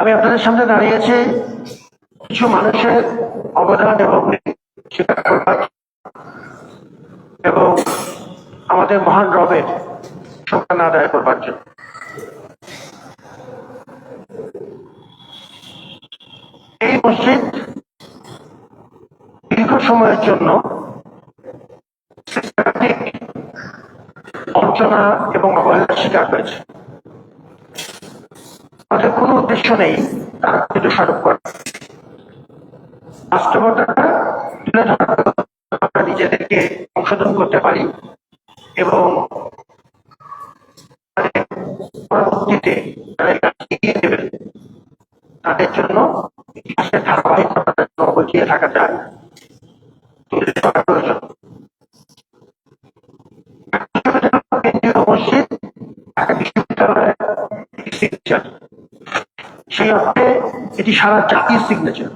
আমি আপনাদের সামনে দাঁড়িয়েছি। কিছু মানুষের অবদান এবং এবং আমাদের মহান রবের সম্মান আদায় করবার জন্য। এই মসজিদ দীর্ঘ সময়ের জন্য বঞ্চনা এবং অবহেলার শিকার হয়েছে। আমাদের কোনো উদ্দেশ্য নেই। তারা দোষারোপ করে। বাস্তবতাটা তুলে ধরা নিজেদেরকে সংশোধন করতে পারি এবং পরবর্তীতে তাদের কাছে এগিয়ে দেবেন তাদের জন্য ইতিহাসের ধারাবাহিকতার সারা জাতির সিগনেচার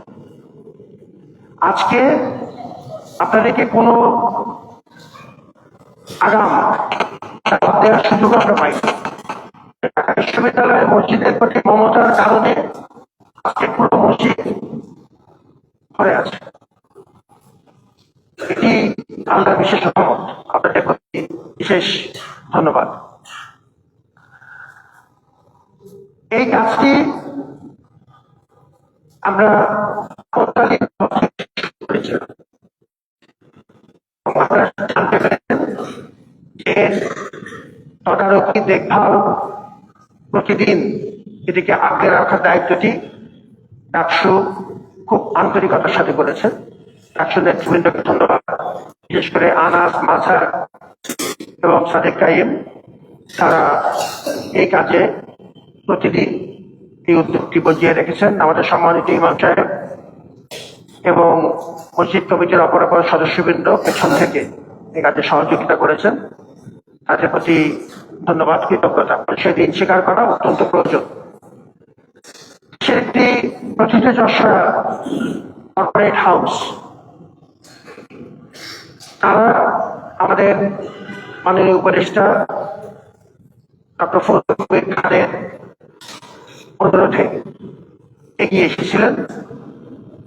আজকে আপনাদেরকে কোনো আগাম দেওয়ার সুযোগ আমরা পাই ঢাকা বিশ্ববিদ্যালয়ের মসজিদের প্রতি মমতার কারণে আজকে পুরো মসজিদ ধরে আছে। এটি আল্লাহ বিশেষ রহমত আপনাদের প্রতি বিশেষ ধন্যবাদ। এই কাজটি আমরা তৎকালীন করেছিলাম আপনারা তদারকি দেখভাল প্রতিদিন এটিকে আগলে রাখার দায়িত্বটি ডাকসু খুব আন্তরিকতার সাথে করেছেন ডাকসু নেতৃবৃন্দকে ধন্যবাদ। বিশেষ করে আনাস মাঝার এবং সাদেক কাইম, তারা এই কাজে প্রতিদিন এই উদ্যোগটি বজিয়ে রেখেছেন আমাদের সম্মানিত ইমাম সাহেব এবং মসজিদ কমিটির অপর অপর সদস্যবৃন্দ পেছন থেকে এই কাজে সহযোগিতা করেছেন। তাদের প্রতি ধন্যবাদ, কৃতজ্ঞতা। সেদিন স্বীকার করা অত্যন্ত প্রয়োজন। সে একটি প্রথিত যশোরা কর্পোরেট হাউস তারা আমাদের মাননীয় উপদেষ্টা ডক্টর ফজলুল খানের অনুরোধে এগিয়ে এসেছিলেন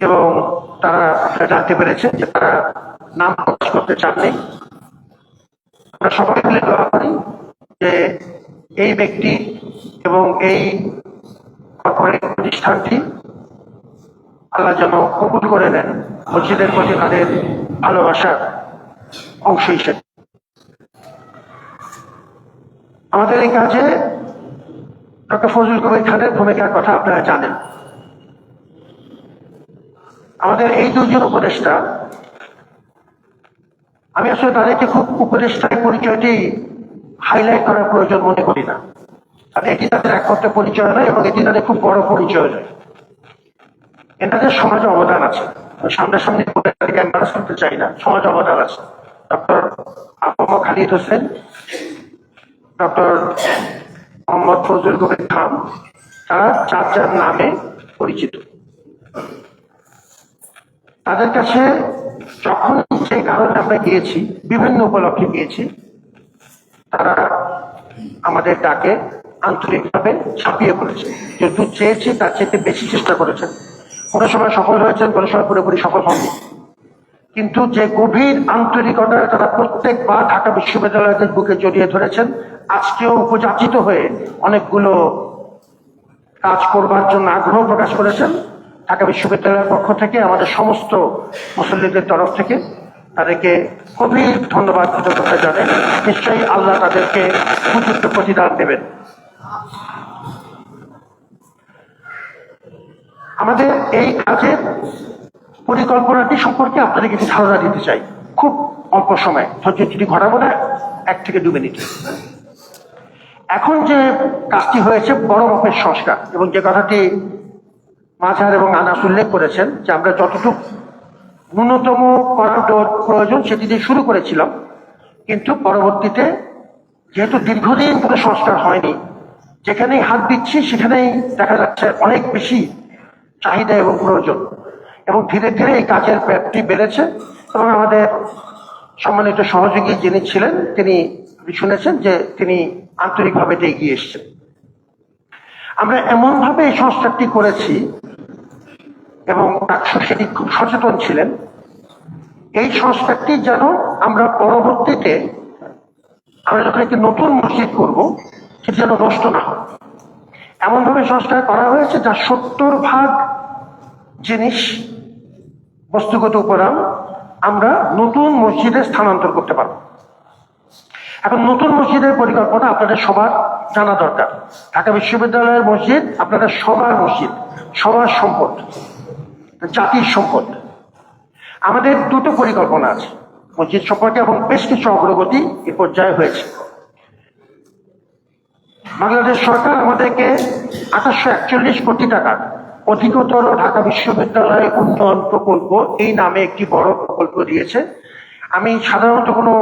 এবং তারা আপনারা জানতে পেরেছেন যে তারা নাম প্রকাশ করতে চাননি। আমরা সবাই মিলে দোয়া করি যে এই ব্যক্তি এবং এই কর্পোরেট প্রতিষ্ঠানটি আল্লাহ যেন কবুল করে নেন, মসজিদের প্রতি তাদের ভালোবাসার অংশ হিসেবে। আমাদের এই কাজে ডক্টর ফজলুল কবির খানের ভূমিকার কথা আপনারা জানেন। আমাদের এই দুজন উপদেষ্টা, আমি আসলে তাদেরকে খুব উপদেষ্টার পরিচয়টি হাইলাইট করার প্রয়োজন মনে করি না। কারণ এটি তাদের একমাত্র পরিচয় নয় এবং এটি তাদের খুব বড় পরিচয় নয়। এনাদের সমাজে অবদান আছে। সামনাসামনি তাদেরকে এম্বারাস করতে চাই না। সমাজ অবদান আছে। ডক্টর আহম খালিদ হোসেন, ডক্টর মোহাম্মদ ফজলুল কবির খান তারা চার চার নামে পরিচিত। তাদের কাছে যখন যে কারণে আমরা গিয়েছি, বিভিন্ন উপলক্ষে গিয়েছি, তারা আমাদের ডাকে আন্তরিকভাবে ছাপিয়ে পড়েছে। যেহেতু চেয়েছি, তার চেয়ে বেশি চেষ্টা করেছেন। কোনো সময় সফল হয়েছেন, কোনো সময় পুরোপুরি সফল হননি। কিন্তু যে গভীর আন্তরিকতায় তারা প্রত্যেকবার ঢাকা বিশ্ববিদ্যালয়ের বুকে জড়িয়ে ধরেছেন, আজকেও উপযাচিত হয়ে অনেকগুলো কাজ করবার জন্য আগ্রহ প্রকাশ করেছেন। ঢাকা বিশ্ববিদ্যালয়ের পক্ষ থেকে, আমাদের সমস্ত মুসল্লিদের তরফ থেকে তাদেরকে গভীর ধন্যবাদ কৃতজ্ঞতা জানাই। নিশ্চয়ই আল্লাহ তাদেরকে উপযুক্ত প্রতিদান দেবেন। আমাদের এই কাজের পরিকল্পনাটি সম্পর্কে আপনাদের কিছু ধারণা দিতে চাই। খুব অল্প সময়। ধৈর্য চিঠি ঘটাবো না। এক থেকে দু মিনিট। এখন যে কাজটি হয়েছে, বড় মাপের সংস্কার এবং যে কথাটি মাঝার এবং আনাস উল্লেখ করেছেন, যে আমরা যতটুকু ন্যূনতম করার প্রয়োজন সেটি দিয়ে শুরু করেছিলাম, কিন্তু পরবর্তীতে যেহেতু দীর্ঘদিন কোনো সংস্কার হয়নি, যেখানেই হাত দিচ্ছি সেখানেই দেখা যাচ্ছে অনেক বেশি চাহিদা এবং প্রয়োজন। এবং ধীরে ধীরে এই কাজের ব্যাপ্তি বেড়েছে এবং আমাদের সম্মানিত সহযোগী যিনি ছিলেন, তিনি শুনেছেন যে তিনি আন্তরিকভাবে এগিয়ে এসেছেন। আমরা এমন ভাবে এই সংস্কারটি করেছি এবং সেটি খুব সচেতন ছিলেন। এই সংস্কারটি যেন আমরা পরবর্তীতে আমরা যখন একটি নতুন মসজিদ করব, সেটি যেন নষ্ট না হয়। এমনভাবে সংস্কার করা হয়েছে যা সত্তর ভাগ জিনিস বস্তুগত উপাদান আমরা নতুন মসজিদে স্থানান্তর করতে পারব। এখন নতুন মসজিদের পরিকল্পনা আপনাদের সবার জানা দরকার। ঢাকা বিশ্ববিদ্যালয়ের মসজিদ আপনাদের সবার মসজিদ, সবার সম্পদ, জাতির সম্পদ। আমাদের দুটো পরিকল্পনা আছে, মসজিদ সম্পর্কে এবং বেশ কিছু অগ্রগতি এ পর্যায়ে হয়েছে। বাংলাদেশ সরকার আমাদেরকে আঠাশশো একচল্লিশ কোটি টাকার অধিকতর ঢাকা বিশ্ববিদ্যালয় উন্নয়ন প্রকল্প এই নামে একটি বড় প্রকল্প দিয়েছে। আমি সাধারণত কোনো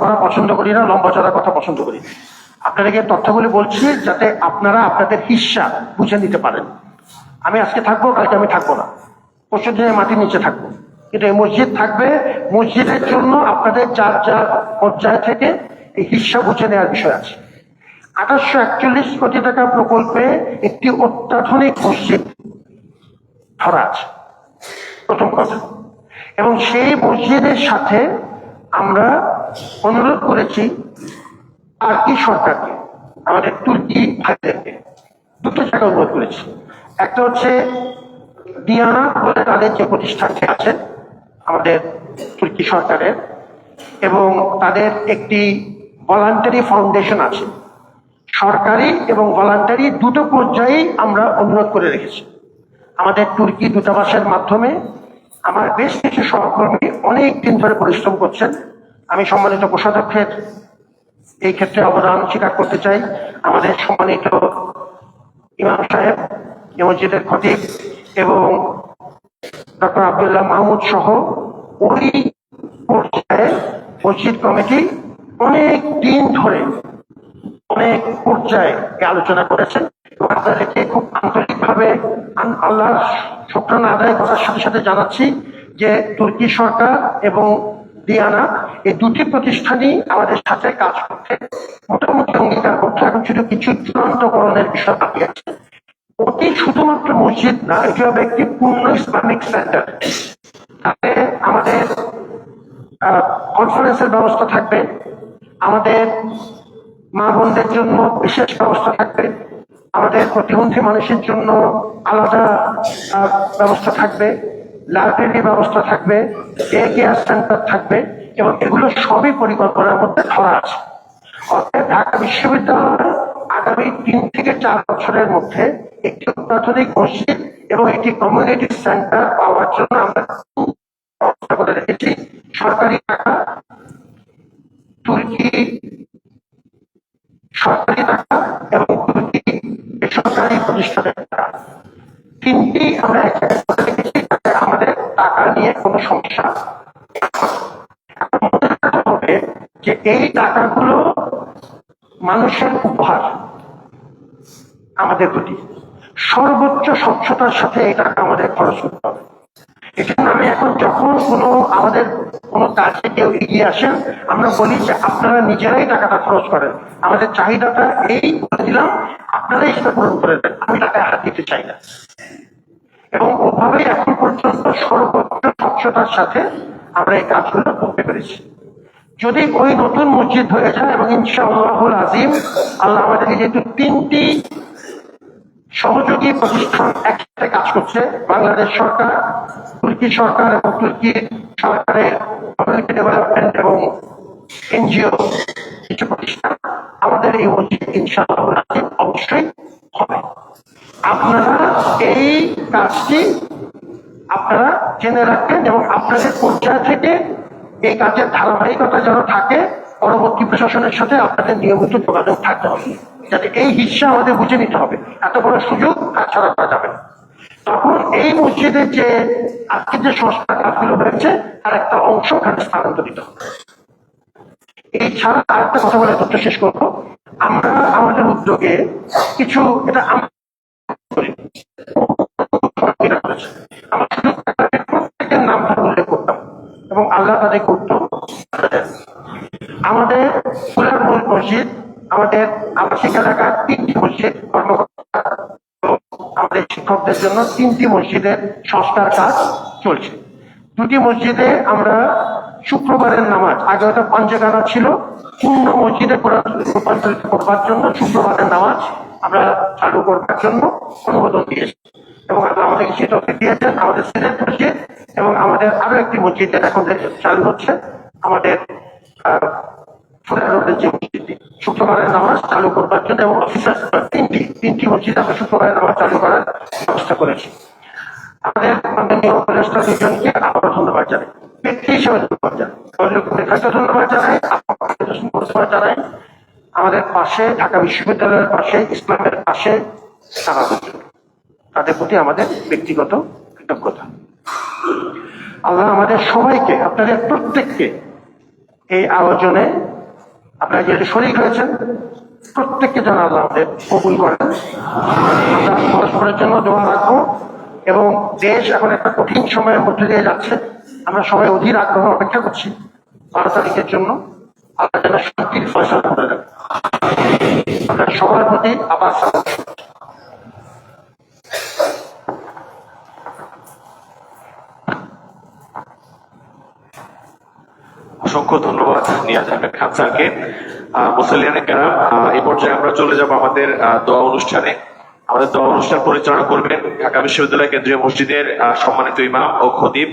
করা পছন্দ করি না, লম্বা চড়ার কথা পছন্দ করি। আপনাদেরকে তথ্যগুলি বলছি যাতে আপনারা আপনাদের হিস্সা বুঝে নিতে পারেন। আমি আজকে থাকব, কালকে আমি থাকব না। পরশু দিনে মাটির নিচে থাকব। কিন্তু এই মসজিদ থাকবে, মসজিদের জন্য আপনাদের যার যার পর্যায় থেকে এই হিস্সা বুঝে নেওয়ার বিষয় আছে। আঠাশশো একচল্লিশ কোটি টাকা প্রকল্পে একটি অত্যাধুনিক মসজিদ আছে প্রথম কথা। এবং সেই মসজিদের সাথে আমরা অনুরোধ করেছি আর কি সরকারকে, আমাদের তুর্কি ভাইদেরকে। দুটো জায়গা অনুরোধ করেছি। একটা হচ্ছে দিয়ানা বলে তাদের যে প্রতিষ্ঠানটি আছে, আমাদের তুর্কি সরকারের, এবং তাদের একটি ভলান্টারি ফাউন্ডেশন আছে। সরকারি এবং ভলান্টারি দুটো পর্যায়েই আমরা অনুরোধ করে রেখেছি। আমাদের তুর্কি দূতাবাসের মাধ্যমে আমার বেশ কিছু সহকর্মী অনেক দিন ধরে পরিশ্রম করছেন। আমি সম্মানিত কোষাধ্যক্ষের এই ক্ষেত্রে অবদান স্বীকার করতে চাই। আমাদের সম্মানিত ইমাম সাহেব মসজিদের খতিব এবং ডক্টর আবদুল্লাহ মাহমুদ সহ ওই পর্যায়ে মসজিদ কমিটি অনেক দিন ধরে অনেক পর্যায়ে আলোচনা করেছেন আপনাদেরকে খুব আন্তরিকভাবে আন- আল্লাহর শুক্রানা আদায় করার সাথে সাথে জানাচ্ছি যে তুর্কি সরকার এবং দিয়ানা এই দুটি প্রতিষ্ঠানই আমাদের সাথে কাজ করতে মোটামুটি অঙ্গীকার করতে এখন শুধু কিছু চূড়ান্তকরণের বিষয় বাকি আছে। ওটি শুধুমাত্র মসজিদ না, এটি হবে একটি পূর্ণ ইসলামিক সেন্টার তাতে আমাদের কনফারেন্সের ব্যবস্থা থাকবে। আমাদের মা বোনদের জন্য বিশেষ ব্যবস্থা থাকবে। আমাদের প্রতিবন্ধী মানুষের জন্য আলাদা ব্যবস্থা থাকবে। লাইব্রেরি ব্যবস্থা থাকবে ডে কেয়ার সেন্টার থাকবে এবং এগুলো সবই পরিকল্পনার মধ্যে ধরা আছে। অর্থাৎ ঢাকা বিশ্ববিদ্যালয় আগামী তিন থেকে চার বছরের মধ্যে একটি অত্যাধুনিক মসজিদ এবং একটি কমিউনিটি সেন্টার পাওয়ার জন্য আমরা ব্যবস্থা করে রেখেছি। সরকারি টাকা, তুর্কি সরকারি এবং বেসরকারি প্রতিষ্ঠানের আমাদের টাকা নিয়ে কোনো সমস্যা হবে যে এই টাকাগুলো মানুষের উপহার আমাদের প্রতি সর্বোচ্চ স্বচ্ছতার সাথে এই টাকা আমাদের খরচ করতে হবে। এখন যখন কোনো আমাদের কোনো কাজে কেউ এগিয়ে আসেন, আমরা বলি যে আপনারা নিজেরাই টাকাটা খরচ করেন। আমাদের চাহিদাটা এই বলে দিলাম, আপনারাই সেটা পূরণ করে দেন। আমি টাকা হাত দিতে চাই না। এবং ওভাবেই এখন পর্যন্ত সর্বোচ্চ স্বচ্ছতার সাথে আমরা এই কাজগুলো করতে পেরেছি। যদি ওই নতুন মসজিদ হয়ে যায় এবং ইনশাআল্লাহুল আজিম আল্লাহ আমাদেরকে যেহেতু তিনটি সহযোগী প্রতিষ্ঠান একসাথে কাজ করছে, বাংলাদেশ সরকার তুর্কি সরকার এবং তুর্কি সরকারের ডেভেলপমেন্ট এবং এনজিও, কিছু প্রতিষ্ঠান আমাদের এই মসজিদ ইনশাআল্লাহ অবশ্যই হবে। আপনারা এই কাজটি আপনারা জেনে রাখবেন এবং আপনাদের পর্যায় থেকে এই কাজের ধারাবাহিকতা যেন থাকে, পরবর্তী প্রশাসনের সাথে আপনাদের নিয়মিত যোগাযোগ থাকতে হবে। যাতে এই হিসা আমাদের বুঝে নিতে হবে। এত বড় সুযোগ ছাড়া করা যাবে না। তখন এই মসজিদের যে আজকে যে সংস্কার কাজগুলো হয়েছে, তার একটা অংশ ওখানে স্থানান্তরিত কথা বলে তথ্য শেষ করব। আমরা আমাদের উদ্যোগে কিছু, এটা প্রত্যেকের নাম ধরে উল্লেখ করতাম এবং আল্লাহ তাদের করত আমাদের মসজিদ আমাদের আবাসিক এলাকার তিনটি মসজিদ আমাদের জন্য তিনটি মসজিদের সংস্কার কাজ চলছে। দুটি মসজিদে আমরা শুক্রবারের নামাজ, আগে হয়তো পাঞ্জাগানা ছিল, পূর্ণ মসজিদে রূপান্তরিত করবার জন্য শুক্রবারের নামাজ আমরা চালু করবার জন্য অনুমোদন দিয়েছি। এবং আমাদেরকে সেটা দিয়েছেন, আমাদের সিলেট মসজিদ এবং আমাদের আরও একটি মসজিদ এখন চালু হচ্ছে, আমাদের যে শুক্রবারের নামাজ চালু করবার জন্য এবং অফিসার তিনটি। তিনটি মসজিদ আমরা শুক্রবারের নামাজ চালু করার ব্যবস্থা করেছি। আমাদের ধন্যবাদ ব্যক্তি ধন্যবাদ আমাদের পাশে, ঢাকা বিশ্ববিদ্যালয়ের পাশে, ইসলামের পাশে থাকার তাদের প্রতি আমাদের ব্যক্তিগত কৃতজ্ঞতা। আল্লাহ আমাদের সবাইকে, আপনাদের প্রত্যেককে এই আয়োজনে আপনারা যেহেতু শরীর হয়েছেন প্রত্যেককে যেন আল্লাহ আমাদের কবুল করেন। পরস্পরের জন্য দোয়া রাখব এবং দেশ এখন একটা কঠিন সময়ের মধ্যে দিয়ে যাচ্ছে। আমরা সবাই অধীর আগ্রহ অপেক্ষা করছি বারো তারিখের জন্য। আল্লাহ যেন শক্তির ফসল করে দেন। আমরা সবার প্রতি আবার অসংখ্য ধন্যবাদ নিয়াজ আহমেদ খান স্যারকে। মুসলিয়ানে কেরাম এই পর্যায়ে আমরা চলে যাব আমাদের দোয়া অনুষ্ঠানে। আমাদের দোয়া অনুষ্ঠান পরিচালনা করবেন ঢাকা বিশ্ববিদ্যালয় কেন্দ্রীয় মসজিদের সম্মানিত ইমাম ও খদিব